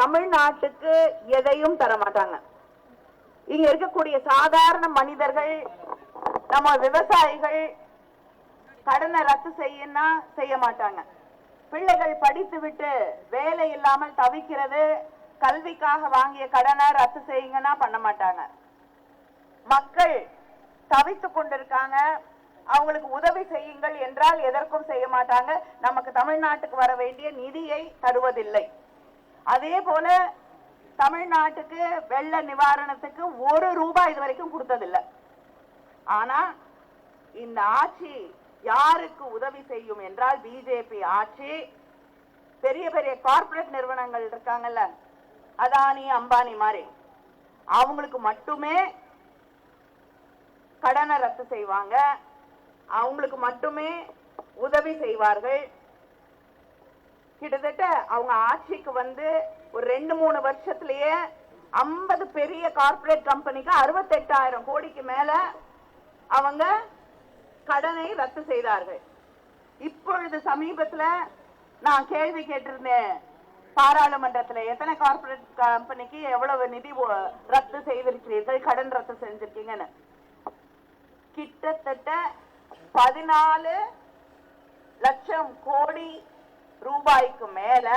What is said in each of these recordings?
தமிழ்நாட்டுக்கு எதையும் தர மாட்டாங்க. இங்க இருக்கக்கூடிய சாதாரண மனிதர்கள் நம்ம விவசாயிகள் கடனை ரத்து செய்யனா செய்ய மாட்டாங்க. பிள்ளைகள் படித்து விட்டு வேலை இல்லாமல் தவிக்கிறது கல்விக்காக வாங்கிய கடனை ரத்து செய்யுங்கன்னா பண்ண மாட்டாங்க. மக்கள் தவித்து கொண்டிருக்காங்க. அவங்களுக்கு உதவி செய்யுங்கள் என்றால் எதற்கும் செய்ய மாட்டாங்க. நமக்கு தமிழ்நாட்டுக்கு வர வேண்டிய நிதியை தருவதில்லை. அதே போல தமிழ்நாட்டுக்கு வெள்ள நிவாரணத்துக்கு ஒரு ரூபாய் இது வரைக்கும் கொடுத்ததில்லை. ஆனா இந்த ஆட்சி யாருக்கு உதவி செய்யும் என்றால் பிஜேபி ஆட்சி. பெரிய பெரிய கார்ப்பரேட் நிறுவனங்கள் இருக்காங்கல்ல அதானி அம்பானி மாதிரி. அவங்களுக்கு மட்டுமே கடனை ரத்து செய்வாங்க. அவங்களுக்கு மட்டுமே உதவி செய்வார்கள். கிட்டத்தட்ட அவங்க ஆட்சிக்கு வந்து ஒரு ரெண்டு மூணு வருஷத்திலேயே ஐம்பது பெரிய கார்ப்பரேட் கம்பெனிக்கு அறுபத்தெட்டாயிரம் கோடிக்கு மேல அவங்க கடனை ரத்து செய்தார்கள். இப்பொழுது சமீபத்துல நான் கேள்வி கேட்டிருந்தேன். பாராளுமன்றத்துல எத்தனை கார்ப்பரேட் கம்பெனிக்கு எவ்வளவு நிதி ரத்து செய்திருக்கிறீர்கள்? கடன் ரத்து செஞ்சிருக்கீங்கன்னு. கிட்டத்தட்ட பதினாலு லட்சம் கோடி ரூபாய்க்கு மேல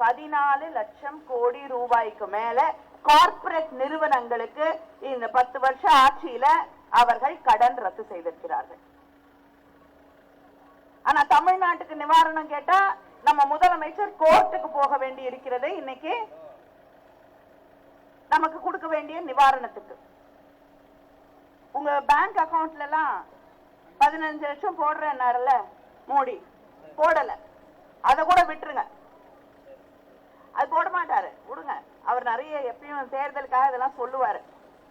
பதினாலு லட்சம் கோடி ரூபாய்க்கு மேல கார்பரேட் நிறுவனங்களுக்கு இந்த பத்து வருஷ ஆட்சியில அவர்கள் கடன் ரத்து செய்திருக்கிறார்கள். ஆனா தமிழ்நாட்டுக்கு நிவாரணம் கேட்டா நம்ம முதலமைச்சர் கோர்ட்டுக்கு போக வேண்டி இருக்கிறது இன்னைக்கு நமக்கு கொடுக்க வேண்டிய நிவாரணத்துக்கு. உங்க பேங்க் அக்கவுண்ட்ல எல்லாம் பதினஞ்சு லட்சம் போடுறேன்னாருல மோடி. போடல. அதை கூட விட்டுருங்க. அது போட மாட்டாரு. விடுங்க. அவர் நிறைய எப்பயும் தேர்தலுக்காக இதெல்லாம் சொல்லுவாரு.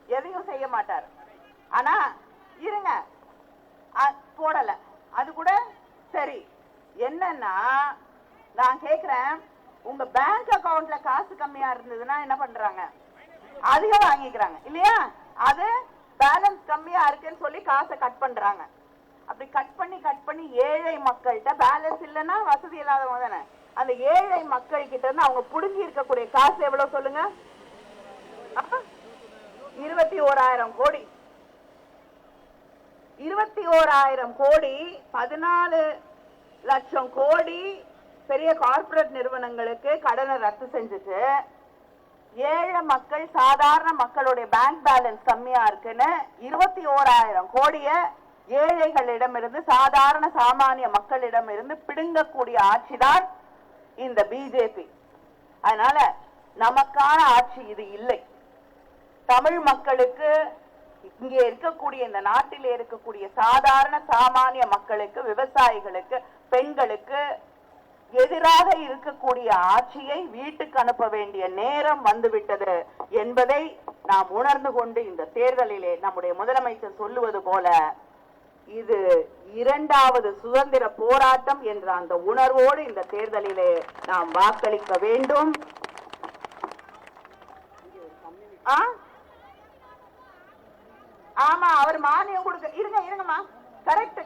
எதையும் செய்ய மாட்டார். ஆனா இருங்க. போடல. அது கூட சரி. என்னன்னா நான் கேக்குறேன் உங்க பேங்க் அக்கவுண்ட்ல காசு கம்மியா இருந்ததுன்னா என்ன பண்றாங்க? அதிகம் வாங்கிக்கிறாங்க. இல்லையா? அது பேலன்ஸ் கம்மியா இருக்குன்னு சொல்லி காசை கட் பண்றாங்க. அப்படி கட் பண்ணி கட் பண்ணி ஏழை மக்கள்கிட்ட பேலன்ஸ் இல்லைன்னா வசதி இல்லாதவங்க தானே? அந்த ஏழை மக்கள் கிட்ட இருந்து அவங்க புடுங்கி இருக்கக்கூடிய காசு எவ்வளவு சொல்லுங்க? இருபத்தி ஓராயிரம் கோடி. இருபத்தி ஓராயிரம் கோடி பதினாலு லட்சம் கோடி பெரிய கார்ப்பரேட் நிறுவனங்களுக்கு கடனை ரத்து செஞ்சுட்டு ஏழை மக்கள் சாதாரண மக்களுடைய பேங்க் பேலன்ஸ் கம்மியா இருக்குன்னு இருபத்தி ஓராயிரம் கோடிய ஏழைகளிடமிருந்து சாதாரண சாமானிய மக்களிடமிருந்து பிடுங்கக்கூடிய ஆட்சிதான் இந்த பிஜேபி அதனால நமக்கான ஆட்சி இது இல்லை. தமிழ் மக்களுக்கு இங்கே இருக்கக்கூடிய இந்த நாட்டில் இருக்கக்கூடிய சாதாரண சாமானிய மக்களுக்கு விவசாயிகளுக்கு பெண்களுக்கு எதிராக இருக்கக்கூடிய ஆட்சியை வீட்டுக்கு அனுப்ப வேண்டிய நேரம் வந்துவிட்டது என்பதை நாம் உணர்ந்து கொண்டு இந்த தேர்தலிலே நம்முடைய முதலமைச்சர் சொல்லுவது போல இது இரண்டாவது சுதந்திர போராட்டம் என்ற அந்த உணர்வோடு இந்த தேர்தலிலே நாம் வாக்களிக்க வேண்டும். ஆமா அவர் மானியம் கொடுக்க இருங்க இருங்கம்மா. கரெக்ட்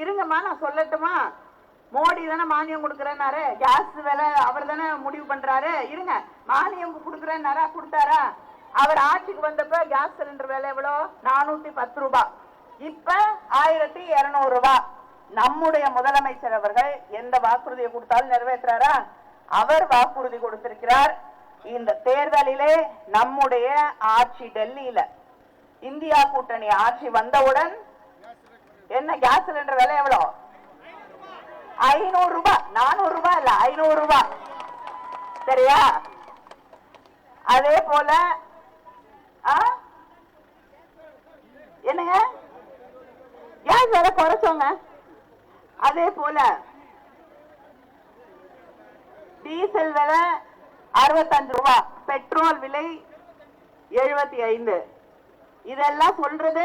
இருங்கம்மா நான் சொல்லட்டுமா? மோடி தானே மானியம் கொடுக்கறேன்னாரு. கேஸ் விலை அவர் தானே முடிவு பண்றாரு. இருங்க மானியம் கொடுக்கறேன்னாரா கொடுத்தாரா? அவர் ஆட்சிக்கு வந்தப்ப கேஸ் சிலிண்டர் விலை எவ்வளோ? நானூத்தி பத்து ரூபாய் இப்ப ஆயிரத்தி இருநூறு ரூபாய் நம்முடைய முதலமைச்சர் அவர்கள் எந்த வாக்குறுதியை கொடுத்தாலும் நிறைவேற்றாரா அவர் வாக்குறுதி கொடுத்திருக்கிறார். இந்த தேர்தலிலே நம்முடைய ஆட்சி டெல்லியில. இந்தியா கூட்டணி ஆட்சி வந்தவுடன் என்ன கேஸ் சிலிண்டர் விலை எவ்வளோ? ஐநூறு ரூபாய் நானூறு ரூபாய் இல்ல ஐநூறு ரூபாய் சரியா? அதே போல விலை குறைச்சோங்க அதே போல டீசல் விலை அறுபத்தஞ்சு ரூபாய் பெட்ரோல் விலை எழுபத்தி ஐந்து. இதெல்லாம் சொல்றது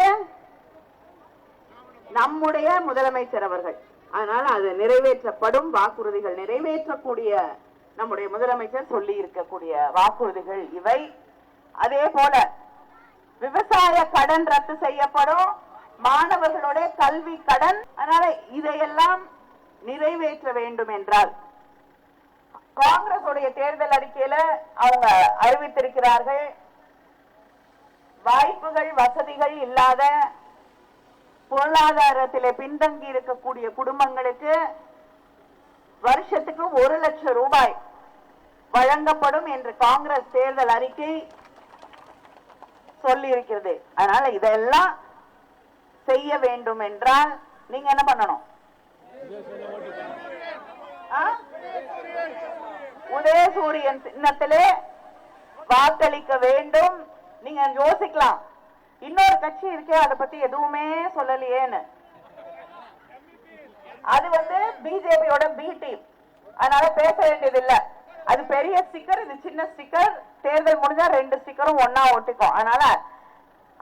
நம்முடைய முதலமைச்சர் அவர்கள். அதனால அது நிறைவேற்றப்படும் வாக்குறுதிகள் நிறைவேற்றக்கூடிய நம்முடைய முதலமைச்சர் சொல்லி இருக்கக்கூடிய வாக்குறுதிகள் இவை. அதே போல விவசாய கடன் ரத்து செய்யப்படும். மாணவர்களுடைய கல்வி கடன். அதனால இதையெல்லாம் நிறைவேற்ற வேண்டும் என்றால் காங்கிரஸ் உடைய தேர்தல் அறிக்கையில அவங்க அறிவித்திருக்கிறார்கள் வாய்ப்புகள் வசதிகள் இல்லாத பொருளாதாரத்திலே பின்தங்கி இருக்கக்கூடிய குடும்பங்களுக்கு வருஷத்துக்கு ஒரு லட்சம் ரூபாய் வழங்கப்படும் என்று காங்கிரஸ் தேர்தல் அறிக்கை சொல்லி இருக்கிறது அதனால இதெல்லாம் செய்ய வேண்டும் என்றால் நீங்க என்ன பண்ணணும்? உதய உதயசூரியன் சின்னத்திலே வாக்களிக்க வேண்டும். நீங்க யோசிக்கலாம். இன்னொரு கட்சி இருக்கே அதை பத்தி எதுவுமே சொல்லலையேன்னு. அது வந்து பிஜேபியோட பி டீம் அதனால பேச வேண்டியது இல்ல அது பெரிய ஸ்டிக்கர் இது சின்ன ஸ்டிக்கர் தேர்தல் முடிஞ்சா ரெண்டு ஸ்டிக்கரும் ஒன்னா ஒட்டிக்கும். அதனால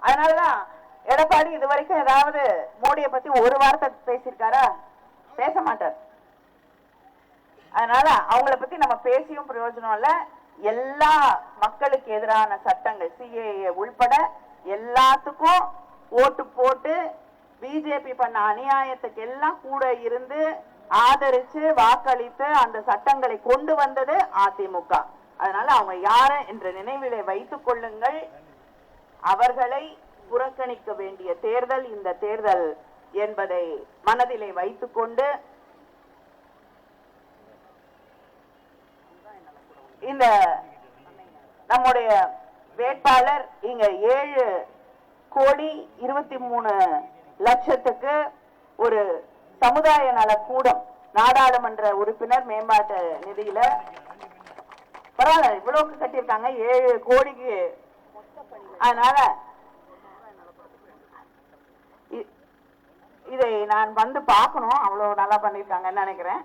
அதனாலதான் எடப்பாடி இது வரைக்கும் ஏதாவது மோடியை பத்தி ஒரு வார்த்தை பேசியிருக்காரா? பேச மாட்டார். அதனால அவங்கள பத்தி நம்ம பேசியும் பிரயோஜனம் இல்ல. எல்லா மக்களுக்கு எதிரான சட்டங்கள் சிஏஏ உள்பட எல்லாத்துக்கும் ஓட்டு போட்டு பிஜேபி பண்ண அநியாயத்துக்கு எல்லாம் கூட இருந்து ஆதரிச்சு வாக்களித்து அந்த சட்டங்களை கொண்டு வந்தது அதிமுக. அதனால அவங்க யார என்ற நினைவிலே வைத்துக் கொள்ளுங்கள். அவர்களை புறக்கணிக்க வேண்டிய தேர்தல் இந்த தேர்தல் என்பதை மனதிலே வைத்துக்கொண்டு இந்த நம்முடைய வேட்பாளர் இங்க ஏழு கோடி இருபத்தி மூணு லட்சத்துக்கு ஒரு சமுதாய நல கூடம் நாடாளுமன்ற உறுப்பினர் மேம்பாட்டு நிதியில. பரவாயில்ல இவ்வளவுக்கு கட்டியிருக்காங்க ஏழு கோடிக்கு. அதனால இதை நான் வந்து பார்க்கணும். அவ்வளவு நல்லா பண்ணியிருக்காங்கன்னு நினைக்கிறேன்.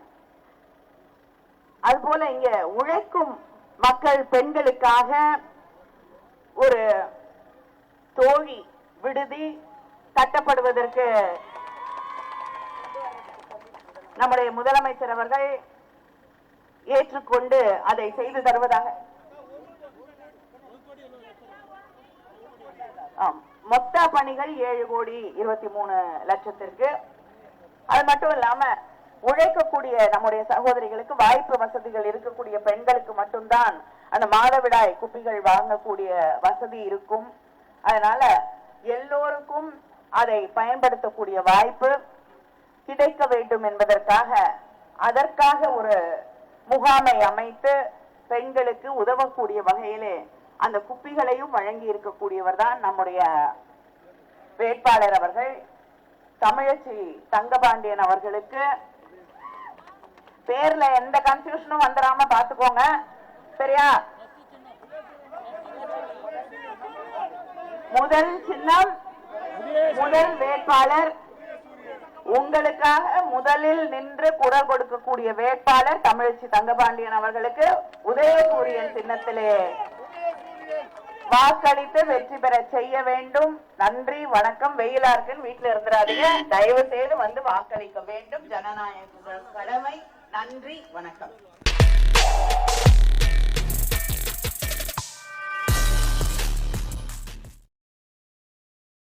அதுபோல இங்க உழைக்கும் மக்கள் பெண்களுக்காக ஒரு தோழி விடுதி கட்டப்படுவதற்கு நம்முடைய முதலமைச்சர் அவர்கள் ஏற்றுக்கொண்டு அதை செய்து தருவதாக. ஆம். மொத்த பணிகள் ஏழு கோடி இருபத்தி மூணு லட்சத்திற்கு. அது மட்டும் இல்லாம உழைக்கக்கூடிய நம்முடைய சகோதரிகளுக்கு வாய்ப்பு வசதிகள் இருக்கக்கூடிய பெண்களுக்கு மட்டும்தான் அந்த மாதவிடாய் குப்பிகள் வாங்கக்கூடிய வசதி இருக்கும். அதனால எல்லோருக்கும் அதை பயன்படுத்தக்கூடிய வாய்ப்பு கிடைக்க வேண்டும் என்பதற்காக அதற்காக ஒரு முகாமை அமைத்து பெண்களுக்கு உதவக்கூடிய வகையிலே அந்த குப்பிகளையும் வழங்கி இருக்கக்கூடியவர் தான் நம்முடைய வேட்பாளர் அவர்கள். தமிழச்சி தங்கபாண்டியன் அவர்களுக்கு பேர்ல எந்த கன்ஃபியூஷனும் வந்துடாம பாத்துக்கோங்க. சரியா? முதல் சின்னம் முதல் வேட்பாளர். உங்களுக்காக முதலில் நின்று குரல் கொடுக்கக்கூடிய வேட்பாளர் தமிழச்சி தங்கபாண்டியன் அவர்களுக்கு உதயசூரியன் சின்னத்திலே. வாக்களித்து வெற்றி பெற செய்ய வேண்டும். நன்றி வணக்கம். வெயிலா இருக்குன்னு வீட்டுல இருந்துடாதீங்க தயவு செய்து வந்து வாக்களிக்க வேண்டும். ஜனநாயக கடமை. நன்றி வணக்கம்.